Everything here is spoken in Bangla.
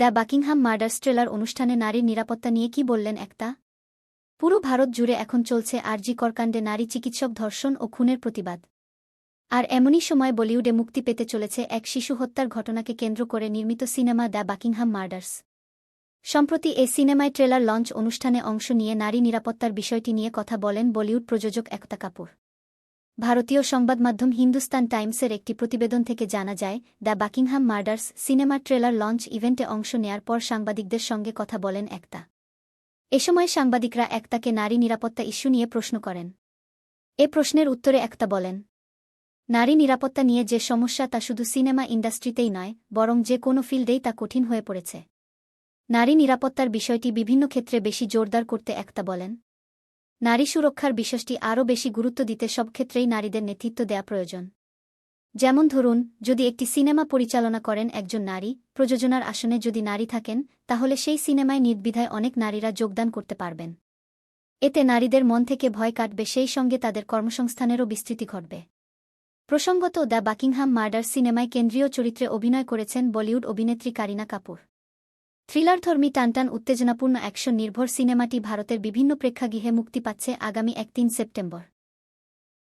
দ্য বাকিংহাম মার্ডার্স ট্রেলার অনুষ্ঠানে নারীর নিরাপত্তা নিয়ে কি বললেন একটা পুরো ভারত জুড়ে এখন চলছে আরজি করকাণ্ডে নারী চিকিৎসক ধর্ষণ ও খুনের প্রতিবাদ। আর এমনই সময় বলিউডে মুক্তি পেতে চলেছে এক শিশু হত্যার ঘটনাকে কেন্দ্র করে নির্মিত সিনেমা দ্য বাকিংহাম মার্ডার্স। সম্প্রতি এ সিনেমায় ট্রেলার লঞ্চ অনুষ্ঠানে অংশ নিয়ে নারী নিরাপত্তার বিষয়টি নিয়ে কথা বলেন বলিউড প্রযোজক একতা কাপুর। ভারতীয় সংবাদমাধ্যম হিন্দুস্তান টাইমসের একটি প্রতিবেদন থেকে জানা যায়, The Buckingham Murders cinema trailer launch ইভেন্টে অংশ নেয়ার পর সাংবাদিকদের সঙ্গে কথা বলেন একতা। এ সময় সাংবাদিকরা একতাকে নারী নিরাপত্তা ইস্যু নিয়ে প্রশ্ন করেন। এ প্রশ্নের উত্তরে একতা বলেন, নারী নিরাপত্তা নিয়ে যে সমস্যা তা শুধু সিনেমা ইন্ডাস্ট্রিতেই নয়, বরং যে কোনো ফিল্ডেই তা কঠিন হয়ে পড়েছে। নারী নিরাপত্তার বিষয়টি বিভিন্ন ক্ষেত্রে বেশি জোরদার করতে একতা বলেন নারী সুরক্ষার বিষয়টি আরও বেশি গুরুত্ব দিতে সব ক্ষেত্রেই নারীদের নেতৃত্ব দেয়া প্রয়োজন। যেমন ধরুন, যদি একটি সিনেমা পরিচালনা করেন একজন নারী, প্রযোজনার আসনে যদি নারী থাকেন, তাহলে সেই সিনেমায় নির্দ্বিধায় অনেক নারীরা যোগদান করতে পারবেন। এতে নারীদের মন থেকে ভয় কাটবে, সেই সঙ্গে তাদের কর্মসংস্থানেরও বিস্তৃতি ঘটবে। প্রসঙ্গত দ্য বাকিংহাম মার্ডার সিনেমায় কেন্দ্রীয় চরিত্রে অভিনয় করেছেন বলিউড অভিনেত্রী কারিনা কাপুর। থ্রিলারধর্মী টানটান উত্তেজনাপূর্ণ অ্যাকশন নির্ভর সিনেমাটি ভারতের বিভিন্ন প্রেক্ষাগৃহে মুক্তি পাচ্ছে আগামী এক তিন সেপ্টেম্বর।